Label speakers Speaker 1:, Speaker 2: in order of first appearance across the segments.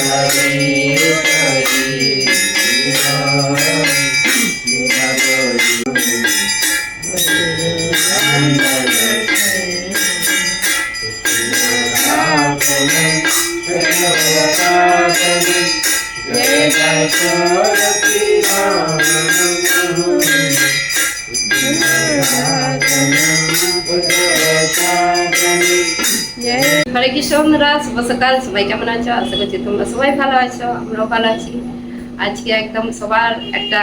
Speaker 1: হরে কৃষ্ণ বন্ধুরা শুভ সকাল সবাই কেমন আছো? আশা করছি তোমরা সবাই ভালো আছো, আমরাও ভালো আছি। আজকে একদম সবার একটা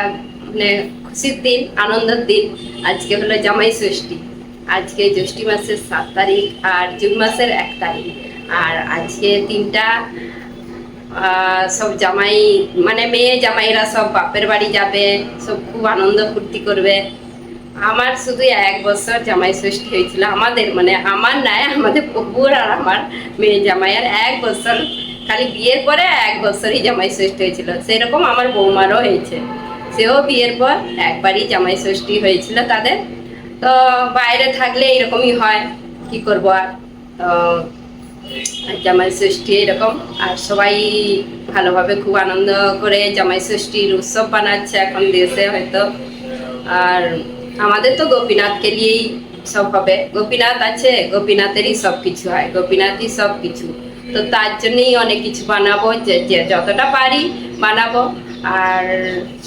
Speaker 1: মানে খুশির দিন, আনন্দের দিন। আজকে হলো জামাই ষষ্ঠী। আজকে জ্যৈষ্ঠী মাসের সাত তারিখ আর জুন মাসের এক তারিখ। আর আজকে তিনটা সব জামাই মানে মেয়ে জামাইরা সব বাপের বাড়ি যাবে, সব খুব আনন্দ ফুর্তি করবে। আমার শুধু এক বছর জামাই ষষ্ঠী হয়েছিল। আমাদের মানে আমার নাই, আমাদের পুকুর আর আমার মেয়ে জামাইয়ের এক বছর, খালি বিয়ের পরে এক বছরই জামাই ষষ্ঠী হয়েছিল। সেরকম আমার বৌমারও হয়েছে। সেও বিয়ের পর একবারই জামাই ষষ্ঠী হয়েছিল তাদের। তো বাইরে থাকলে এরকমই হয়, কি করব আর? তো জামাই ষষ্ঠী এরকম। আর সবাই ভালোভাবে খুব আনন্দ করে জামাই ষষ্ঠীর উৎসব বানাচ্ছে এখন দেশে হয়তো। আর আমাদের তো গোপীনাথকে নিয়েই সব হবে। গোপীনাথ আছে, গোপীনাথেরই সব কিছু হয়, গোপীনাথই সব কিছু। তো তার জন্যই অনেক কিছু বানাবো, যে যতটা পারি বানাবো। আর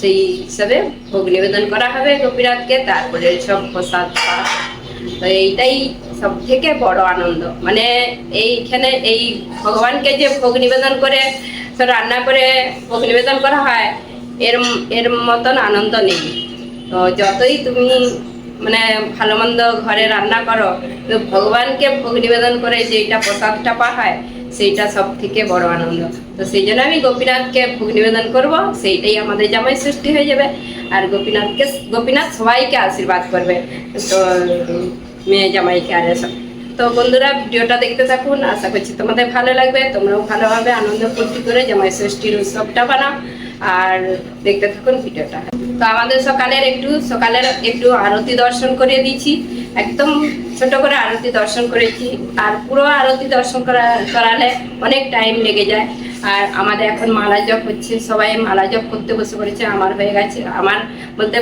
Speaker 1: সেই হিসাবে ভোগ নিবেদন করা হবে গোপীনাথকে, তারপরে সব প্রসাদ তো এইটাই সব থেকে বড় আনন্দ। মানে এইখানে এই ভগবানকে যে ভোগ নিবেদন করে রান্না করে ভোগ নিবেদন করা হয়, এর এর মতন আনন্দ নেই। তো যতই তুমি মানে ভালো মন্দ ঘরে রান্না করো, তো ভগবানকে ভোগ নিবেদন করে যেটা প্রসাদটা পাওয়া হয়, সেইটা সব থেকে বড় আনন্দ। তো সেই জন্য আমি গোপীনাথকে ভোগ নিবেদন করব, সেইটাই আমাদের জামাই সৃষ্টি হয়ে যাবে। আর গোপীনাথকে, গোপীনাথ সবাইকে আশীর্বাদ করবে। তো মেয়ে জামাইকে আর এসব। তো বন্ধুরা, ভিডিওটা দেখতে থাকুন। আশা করছি তোমাদের ভালো লাগবে, তোমরাও ভালোভাবে আনন্দ ফুর্তি করে জামাই ষষ্ঠীর উৎসবটা বানাও। আর দেখতে থাকুন ভিডিওটা। তো আমাদের সকালের একটু সকালের একটু আরতি দর্শন করে দিয়েছি। একদম ছোট করে আরতি দর্শন করেছি। আর পুরো আরতি দর্শন করা, করালে অনেক টাইম লেগে যায়। আর আমাদের এখন মালা জপ হচ্ছে। সবাই মালা জপ করতে বসে পড়েছে। আমার হয়ে গেছে। আমার বলতে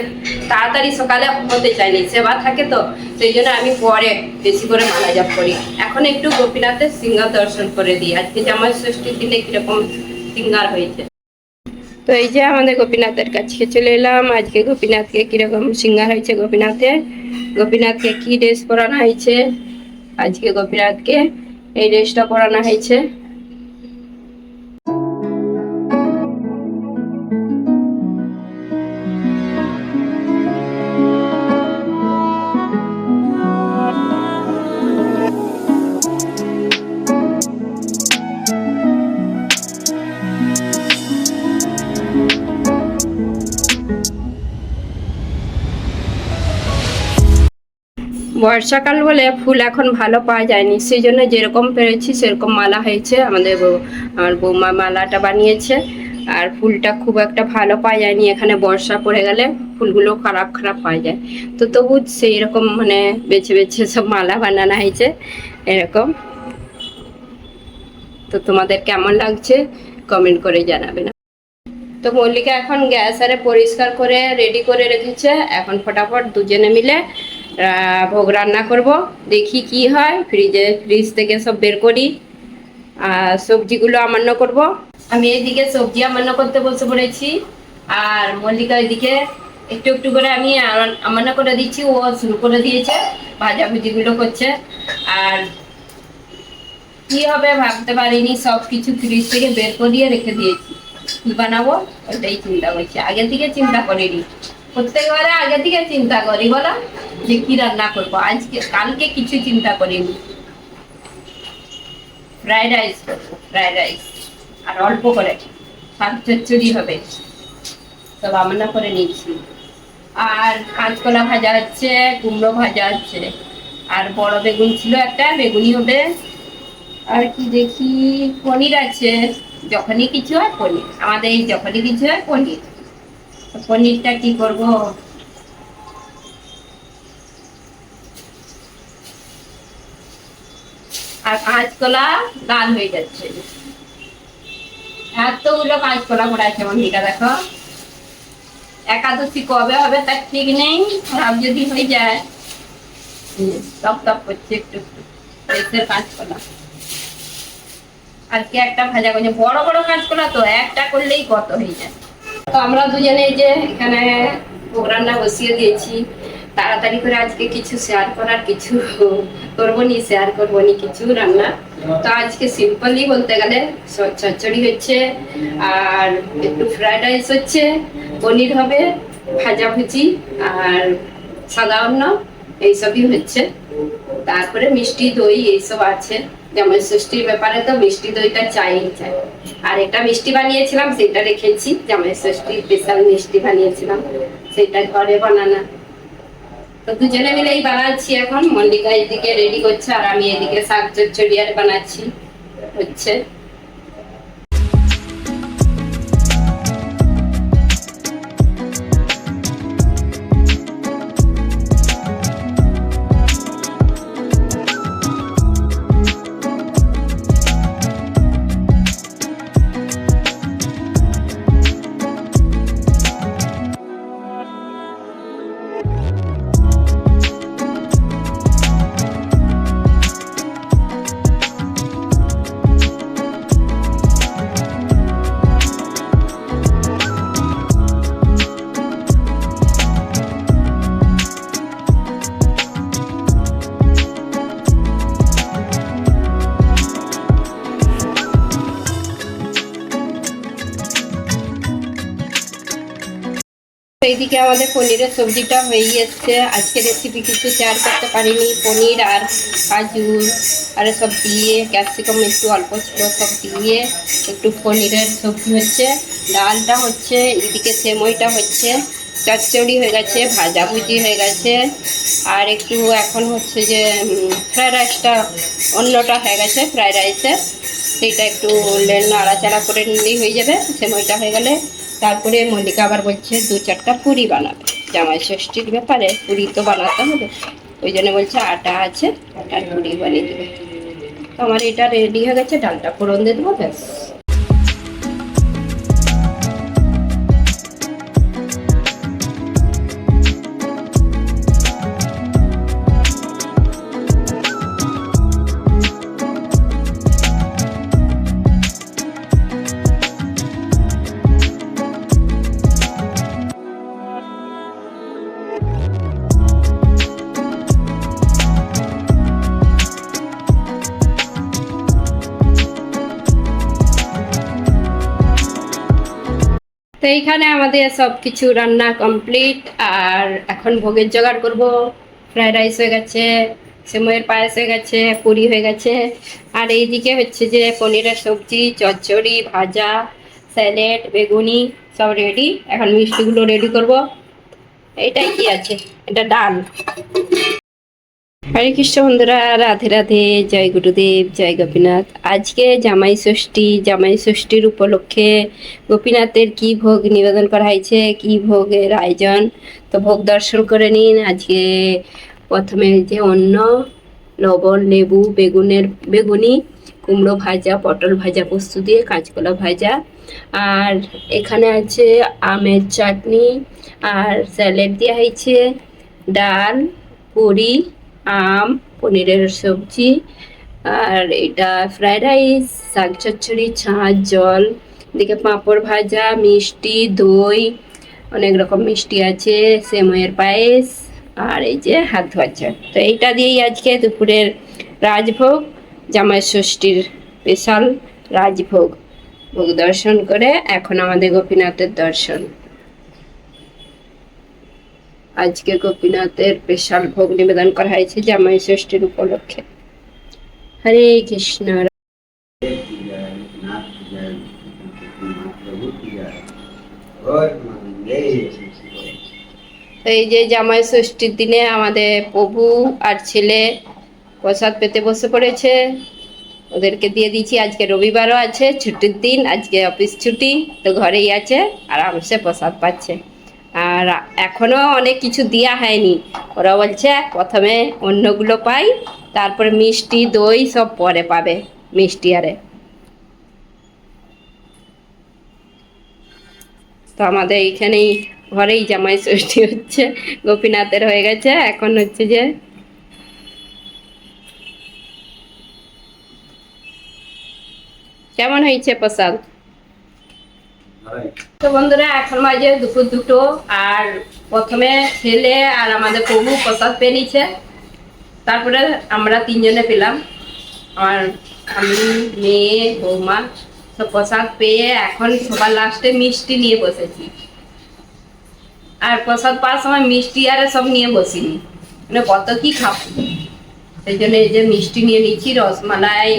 Speaker 1: তাড়াতাড়ি সকালে হতে চাইনি। সেবা থাকে তো, সেই জন্য আমি পরে বেশি করে মালা জপ করি। এখন একটু গোপীনাথের সিঙ্গার দর্শন করে দিই। আজকে জামাই ষষ্ঠীর দিনে কীরকম সিঙ্গার হয়েছে। তো এই যে আমাদের গোপীনাথের কাছে চলে এলাম। আজকে গোপীনাথকে কীরকম সিঙ্গার হয়েছে গোপীনাথে গোপীনাথকে কি ড্রেস পরানো হয়েছে? আজকে গোপীনাথকে এই ড্রেসটা পরানো হয়েছে। বর্ষাকাল বলে ফুল এখন ভালো পাওয়া যায়নি। সেই জন্য যেরকম পেরেছি সেরকম মালা হয়েছে আমাদের আমার বৌমা মালাটা বানিয়েছে। আর ফুলটা খুব একটা ভালো পাওয়া যায়নি। এখানে বর্ষা পড়ে গেলে ফুলগুলো খারাপ খারাপ পাওয়া যায়। তো তবু সেই রকম মানে বেছে বেছে সব মালা বানানো হয়েছে, এরকম। তো তোমাদের কেমন লাগছে কমেন্ট করে জানাবে না। তো মল্লিকা এখন গ্যাস আরে পরিষ্কার করে রেডি করে রেখেছে। এখন ফটাফট দুজনে মিলে ভোগ রান্না করব, দেখি কি হয়। ফ্রিজে ফ্রিজ থেকে সব বের করি। আর সবজিগুলো আমান্য করব। আমি এইদিকে সবজি আমান্য করতে বসে পড়েছি। আর মল্লিকা ওইদিকে একটু একটু করে আমি আমান- আমান্য করে দিচ্ছি। ও শুরু করে দিয়েছে ভাজাভুজিগুলো করছে। আর কি হবে ভাবতে পারিনি, সব কিছু ফ্রিজ থেকে বের করিয়ে রেখে দিয়েছি। কি বানাবো? ওটাই চিন্তা করছি। আগে থেকে চিন্তা করিনি। প্রত্যেকবারে আগে থেকে চিন্তা করি, বলো? যে কি রান্না করব? আজকে, কালকে কিছু চিন্তা করিনি। ফ্রাইড রাইস করব, ফ্রাইড রাইস। আর অল্প করে। শাক চচ্চড়ি হবে। সব রান্না করে নিচ্ছি আর কাঁচকলা ভাজা হচ্ছে, কুমড়ো ভাজা হচ্ছে। আর বড় বেগুন ছিল একটা বেগুনি হবে। আর কি দেখি? পনির আছে। যখনই কিছু হয় পনির। আমাদের এই যখনই কিছু হয় পনির। পনিরটা কি করব? আর কাঁচকলা লাল হয়ে যাচ্ছে। এতগুলো কাঁচকলা পড়ে আছে মন্দিরা দেখো। একাদশী কবে হবে তার ঠিক নেই খারাপ যদি হয়ে যায়। টপ টপ করছে একটু একটু কাঁচকলা। আজকে একটা ভাজা করছে, বড় বড় কাঁচকলা তো, একটা করলেই কত হয়ে যায়। আমরা দুজনে যে এখানে প্রোগ্রামটা বসিয়ে দিয়েছি। তাড়াতাড়ি করে আজকে কিছু শেয়ার করার কিছু করব নি শেয়ার করব নি কিছু রান্না। তো আজকে সিম্পলি বলতে গেলে চচ্চড়ি হচ্ছে, আর একটু ফ্রাইড রাইস হচ্ছে, পনির হবে, ভাজা ভুজি, আর সাদা অন্ন এইসবই হচ্ছে। তারপরে মিষ্টি দই এইসব আছে। যেমন ষষ্ঠীর ব্যাপারে তো মিষ্টি দইটা চাই চাই। আর এটা মিষ্টি বানিয়েছিলাম, সেটা রেখেছি। জামাই ষষ্ঠীর স্পেশাল মিষ্টি বানিয়েছিলাম, সেটা ঘরে বানানা। তো দুজনে মিলেই বানাচ্ছি এখন। মল্লিকা এদিকে রেডি করছে, আর আমি এদিকে শাক চচ্চড়ি আর বানাচ্ছি। হচ্ছে। এইদিকে আমাদের পনিরের সবজিটা হয়ে এসছে আজকে রেসিপি কিছু শেয়ার করতে পারিনি। পনির আর কাজু আর সব দিয়ে ক্যাপসিকাম একটু অল্প ছিল, সব দিয়ে একটু পনিরের সবজি হচ্ছে। ডালটা হচ্ছে এদিকে সেমইটা হচ্ছে। চচ্চড়ি হয়ে গেছে ভাজাভুজি হয়ে গেছে। আর একটু এখন হচ্ছে যে ফ্রাইড রাইসটা অন্যটা হয়ে গেছে ফ্রাইড রাইসের সেইটা একটু নাড়াচাড়া করে নিলেই হয়ে যাবে, সেমইটা হয়ে গেলে তারপরে মল্লিকা আবার বলছে, দু চারটা পুরি বানাবে। জামাই ষষ্ঠীর ব্যাপারে পুরি তো বানাতে হবে। ওই জন্য বলছে, আটা আছে, আটার পুরি বানিয়ে দেবে। আমার এটা রেডি হয়ে গেছে, ডালটা ফোড়ন দিয়ে দেবো, ব্যাস। তো এইখানে আমাদের সব কিছু রান্না কমপ্লিট আর এখন ভোগের জোগাড় করব। ফ্রাইড রাইস হয়ে গেছে সেময়ের পায়েস হয়ে গেছে, পুরি হয়ে গেছে। আর এইদিকে হচ্ছে যে পনিরের সবজি, চচ্চড়ি, ভাজা, স্যালেড, বেগুনি সব রেডি এখন মিষ্টিগুলো রেডি করব। এইটাই কি আছে? এটা ডাল। হরে কৃষ্ণ বন্ধুরা, রাধে রাধে, জয় গুরুদেব, জয় গোপীনাথ। আজকে জামাই ষষ্ঠী, জামাই ষষ্ঠীর উপলক্ষে গোপীনাথের কি ভোগ নিবেদন করা হয়েছে, কি ভোগের আয়োজন? তো ভোগ দর্শন করে নিন। আজকে প্রথমে যে অন্ন, লবণ, লেবু, বেগুনের, বেগুনি, কুমড়ো ভাজা, পটল ভাজা, পোস্ত দিয়ে কাঁচকলা ভাজা। আর এখানে আছে আমের চাটনি, আর স্যালাড দেওয়া হয়েছে, ডাল, পুরি আম, পনিরের সবজি, আর এটা ফ্রাইড রাইস শাক চচ্চড়ি, ছাঁচ, জল, এদিকে পাঁপড় ভাজা, মিষ্টি, দই, অনেক রকম মিষ্টি আছে সেময়ের পায়েস, আর এই যে হাত ভাজা। তো এইটা দিয়েই আজকে দুপুরের রাজভোগ, জামাই ষষ্ঠীর স্পেশাল রাজভোগ। ভোগ দর্শন করে এখন আমাদের গোপীনাথের দর্শন। আজকে গোপীনাথের স্পেশাল ভোগ নিবেদন করা হয়েছে জামাই ষষ্ঠীর উপলক্ষে। হরে কৃষ্ণ। এই যে জামাই ষষ্ঠীর দিনে আমাদের প্রভু আর ছেলে প্রসাদ পেতে বসে পড়েছে। ওদেরকে দিয়ে দিচ্ছি, আজকে রবিবারও আছে, ছুটির দিন, আজকে অফিস ছুটি, তো ঘরেই আছে, আরামসে প্রসাদ পাচ্ছে। আর এখনও অনেক কিছু দেওয়া হয়নি। ওরা বলছে, প্রথমে অন্যগুলো পাই, তারপরে মিষ্টি, দই সব পরে পাবে মিষ্টি আরে। তো আমাদের এইখানেই ঘরেই জামাই ষষ্ঠী হচ্ছে, গোপীনাথের হয়ে গেছে। এখন হচ্ছে যে কেমন হয়েছে প্রসাদ? তো বন্ধুরা, এখন মাঝে দুপুর দুটো, আর প্রথমে ছেলে আর আমাদের প্রভু প্রসাদ পেয়ে নিচ্ছে। তারপরে আমরা তিনজনে পেলাম। আমার আমি, মেয়ে, বৌমা, সব প্রসাদ পেয়ে এখন সবার লাস্টে মিষ্টি নিয়ে বসেছি। আর প্রসাদ পাওয়ার সময় মিষ্টি আর সব নিয়ে বসিনি। মানে কত কি খাব? সেই জন্য এই যে মিষ্টি নিয়ে নিচ্ছি, রসমালাই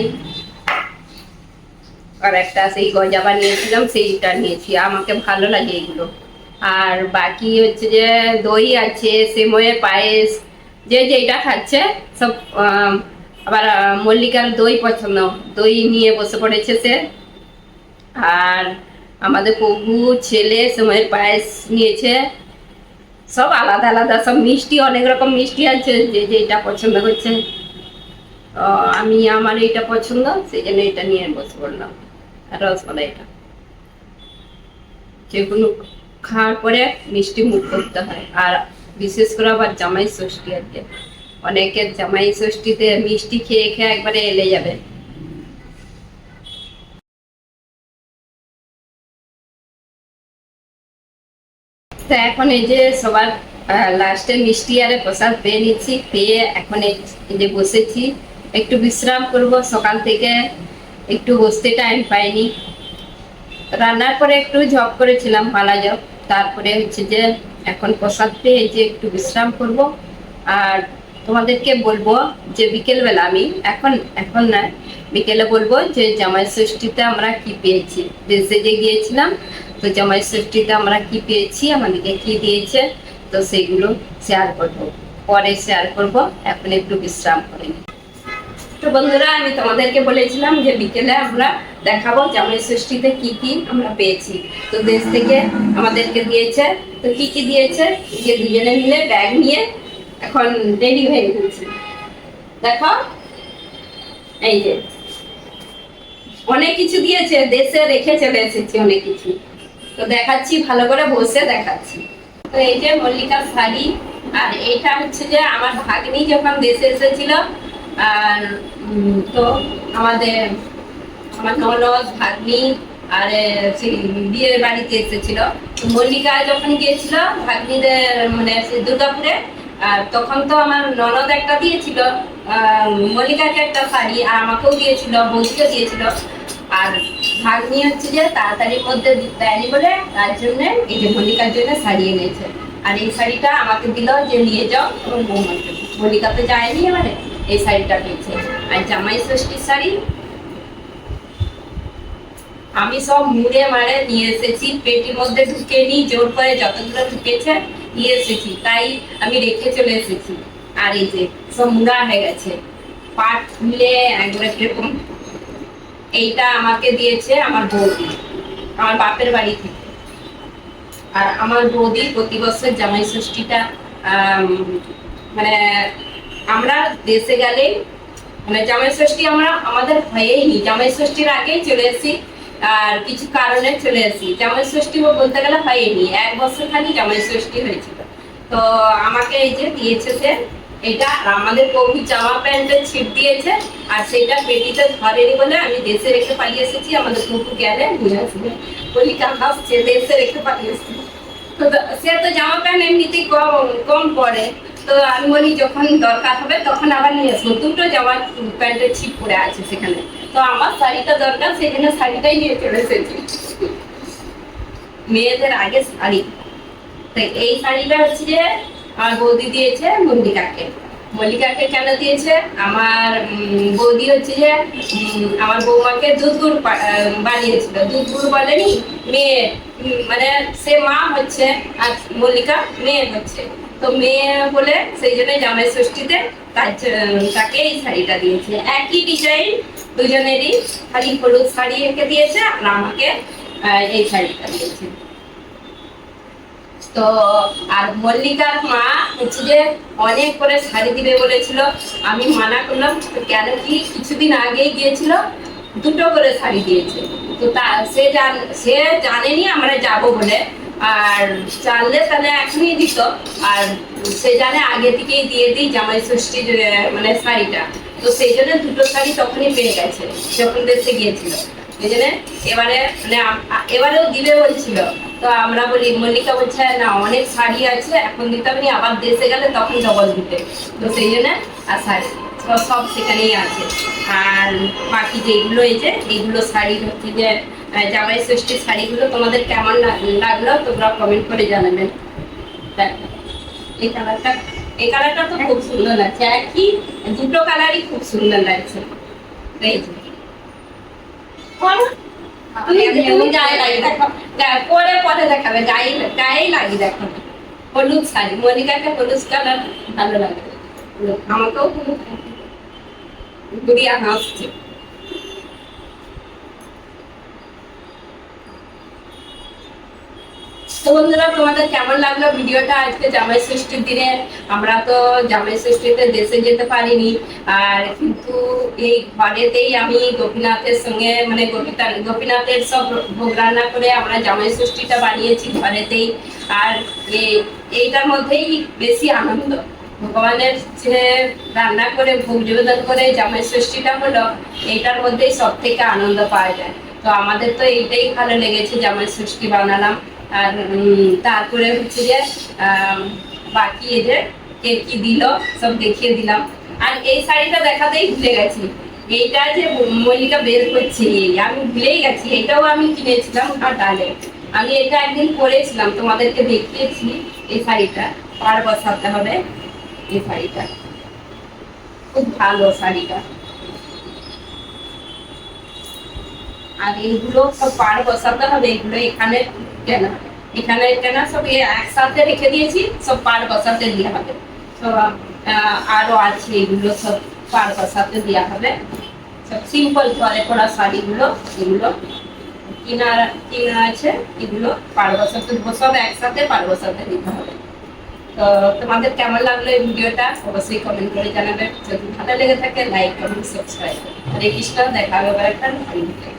Speaker 1: আর একটা সেই গজাবা নিয়েছিলাম, সেইটা নিয়েছি। আমাকে ভালো লাগে এগুলো। আর বাকি হচ্ছে যে দই আছে সেময়ে পায়েস, যে যেটা খাচ্ছে, সব আবার মল্লিকার দই পছন্দ। দই নিয়ে বসে পড়েছে সে। আর আমাদের প্রভু ছেলে সময়ের পায়েস নিয়েছে। সব আলাদা আলাদা, সব মিষ্টি, অনেক রকম মিষ্টি আছে, যে যেটা পছন্দ করছে। আমি, আমার এইটা পছন্দ, সেই জন্য এটা নিয়ে বসে পড়লাম। আর রসমালাইটা যেগুলো খাওয়ার পরে মিষ্টি মুখ করতে হয়। আর বিশেষ করে আবার জামাই ষষ্ঠী আছে অনেকের জামাই ষষ্ঠীতে মিষ্টি খেয়ে খেয়ে একবারে এলে যাবে। তো এখন এই যে সবার লাস্টে মিষ্টি আরে প্রসাদ পেয়ে নিচ্ছি। পেয়ে এখন এই যে বসেছি। একটু বিশ্রাম করব সকাল থেকে। একটু বসতে টাইম পাইনি। রান্নার পরে একটু জব করেছিলাম, পালা জব তারপরে হচ্ছে যে এখন প্রসাদ পেয়ে যে একটু বিশ্রাম করব। আর তোমাদেরকে বলব যে বিকেলবেলা আমি, এখন এখন না, বিকেলে বলব যে জামাই ষষ্ঠীতে আমরা কি পেয়েছি। দেশে যে গিয়েছিলাম, তো জামাই ষষ্ঠীতে আমরা কি পেয়েছি, আমাদেরকে কি দিয়েছে, তো সেগুলো শেয়ার করব। পরে শেয়ার করব, এখন একটু বিশ্রাম করে নিই। তো বন্ধুরা, আমি তোমাদেরকে বলেছিলাম যে বিকেলে আমরা দেখাবো জামাই ষষ্ঠীতে কি কি আমরা পেয়েছি। তো দেশ থেকে আমাদেরকে দিয়েছে। তো কি কি দিয়েছে? যে দুজনে মিলে ব্যাগ নিয়ে এখন রেডি হয়ে গেছি। দেখো, এই যে অনেক কিছু দিয়েছে, দেশে রেখে চলে এসেছি অনেক কিছু। তো দেখাচ্ছি, ভালো করে বসে দেখাচ্ছি। তো এই যে মল্লিকার শাড়ি, আর এটা হচ্ছে যে আমার ভাগ্নি যখন দেশে এসেছিল আর তো আমাদের, আমার ননদ, ভাগ্নি আর বিয়ের বাড়িতে এসেছিল। মল্লিকা যখন গিয়েছিল, ভাগ্নিদের মানে দুর্গাপুরে তখন তো আমার ননদ একটা দিয়েছিল মল্লিকাকে একটা শাড়ি, আর আমাকেও দিয়েছিল, বৌদিকে দিয়েছিল। আর ভাগ্নি হচ্ছে যে তাড়াতাড়ির মধ্যে দেয়নি বলে, তার জন্য এই যে মল্লিকার জন্য শাড়ি এনেছে। আর এই শাড়িটা আমাকে দিল যে নিয়ে যাও এবং মল্লিকা তো যায়নি এবারে। এই শাড়িটা পেয়েছে। আর জামাই ষষ্ঠীর শাড়ি? আমি সব মুড়ে মারে নিয়ে এসেছি, পেটির মধ্যে ঢুকে জোর করে যতগুলো ঢুকেছে নিয়ে এসেছি। তাই আমি রেখে চলে এসেছি। আর এই যে সব মুড়া হয়ে গেছে। পাট মিলে একবারে কীরকম এইটা আমাকে দিয়েছে আমার বৌদি, আমার বাপের বাড়ি থেকে। আর আমার বৌদি প্রতি বছর জামাই ষষ্ঠীটা মানে আমরা দেশে গেলে মানে জামাই ষষ্ঠী আমরা আমাদের হয়েই নি। জামাই ষষ্ঠীর আগেই চলে এসেছি, আর কিছু কারণে চলে এসেছি। জামাই ষষ্ঠী বলতে গেলে হয়নি, এক বছর খালি জামাই ষষ্ঠী হয়েছিল। তো আমাকে এই যে দিয়েছে এটা আমাদের কবি জামা প্যান্টের ছিট দিয়েছে, আর সেটা পেটিতে ধরেনি বলে আমি দেশে রেখে পালিয়ে এসেছি, আমাদের প্রভু গেলে আসবে। বলি, কাকা, সে দেশে রেখে পালিয়ে এসেছি। তো, সে তো জামা প্যান্ট এমনিতেই কম কম পরে। তো আমি বলি, যখন দরকার হবে তখন আবার নিয়ে আসব। দুটো জামা প্যান্টের ছিপ পরে আছে সেখানে। তো আমার শাড়িটা দরকার সেখানে শাড়িটাই নিয়ে চলে এসেছি। মেয়েদের আগে শাড়ি। তো এই শাড়িটা হচ্ছে যে, আমার বৌদি দিয়েছে মল্লিকাকে। মল্লিকাকে কেন দিয়েছে? আমার বৌদি হচ্ছে যে আমার বৌমাকে দুধ গুড় বানিয়েছিল। দুধ গুড় বলেনি, মেয়ে মানে সে মা হচ্ছে আর মল্লিকা মেয়ে হচ্ছে। তো মেয়ে বলে সেই জন্য জামাই ষষ্ঠীতে তাকে এই শাড়িটা দিয়েছে। একই ডিজাইন দুজনেরই খালি হলুদ শাড়ি এঁকে দিয়েছে আর আমাকে এই শাড়িটা দিয়েছে। তো, আর মল্লিকার মা হচ্ছে যে অনেক করে শাড়ি দিবে বলেছিল। আমি মানা করলাম কেন কি কিছুদিন আগেই গিয়েছিল দুটো করে শাড়ি দিয়েছে। তো তা, সে জান, সে জানেনি আমরা যাব বলে। আর জানলে তাহলে এখনই দিত আর সে জানে আগে থেকেই দিয়ে দিই জামাই ষষ্ঠীর মানে শাড়িটা। তো সেই জন্য দুটো শাড়ি তখনই পেয়ে গেছে, যখন দেশে গিয়েছিল। এই জন্য এবারে মানে এবারেও দিবে বলছিল তো আমরা বলি, মল্লিকা বলছে, না, অনেক শাড়ি আছে, এখন দিতে হবে আবার দেশে গেলে তখন ডবল দিতে। তো সেই জন্য আর শাড়ি সব- সেখানেই আছে। আর বাকি যেগুলো এই যে এইগুলো শাড়ি হচ্ছে যে জামাই ষষ্ঠীর শাড়িগুলো তোমাদের কেমন লাগল তোমরা কমেন্ট করে জানাবেন এই কালারটা এই কালারটা তো খুব সুন্দর লাগছে। একই দুটো কালারই খুব সুন্দর লাগছে। এই গায়ে পরে পরে দেখাবে। গায়ে গায়েই লাগিয়ে দেখো। হলুদ শাড়ি। মনিকাকে হলুদ কালার ভালো লাগে। আমাকেও হলুদ গুড়িয়া হাসছে তো বন্ধুরা, তোমাদের কেমন লাগল ভিডিওটা? আজকে জামাই ষষ্ঠীর দিনে আমরা তো জামাই ষষ্ঠীতে দেশে যেতে পারিনি। আর কিন্তু এই ঘরেতেই আমি গোপীনাথের সঙ্গে মানে গোপীতা, গোপীনাথের সব ভোগ রান্না করে আমরা জামাই ষষ্ঠীটা বানিয়েছি ঘরেতেই। আর এই- এইটার মধ্যেই বেশি আনন্দ। ভগবানের যে রান্না করে, ভোগ নিবেদন করে জামাই ষষ্ঠীটা হলো, এইটার মধ্যেই সব থেকে আনন্দ পাওয়া যায়। তো আমাদের তো এইটাই ভালো লেগেছে, জামাই ষষ্ঠী বানালাম। তারপরে হচ্ছে যে বাকি যে কে কি দিল, সব দেখিয়ে দিলাম। আর এই শাড়িটা দেখাতেই ভুলে গেছি। এইটা যে মল্লিকা বের করছে আমি ভুলেই গেছি। এটাও আমি কিনেছিলাম ঘাটালে আমি এটা একদিন পরেছিলাম, তোমাদেরকে দেখিয়েছি এই শাড়িটা। পাড় বসাতে হবে এই শাড়িটা। খুব ভালো শাড়িটা। আর এইগুলো সব পাড় বসাতে হবে, এগুলো এখানে কেনা এখানে কেনা সব একসাথে রেখে দিয়েছি, সব পাড় বসাতে দেওয়া হবে। সব আরও আছে এগুলো সব পাড় বসাতে দেওয়া হবে। সব সিম্পল ঘরে পড়া শাড়িগুলো, এগুলো। কিনা কিনা আছে, এগুলো পাড় বসাতে, সব একসাথে পাড় বসাতে দিতে হবে। তো তোমাদের কেমন লাগল এই ভিডিওটা? অবশ্যই কমেন্ট করে জানাবে। যদি ভালো লেগে থাকে like comment subscribe Hare Krishna, দেখা হবে একটা video।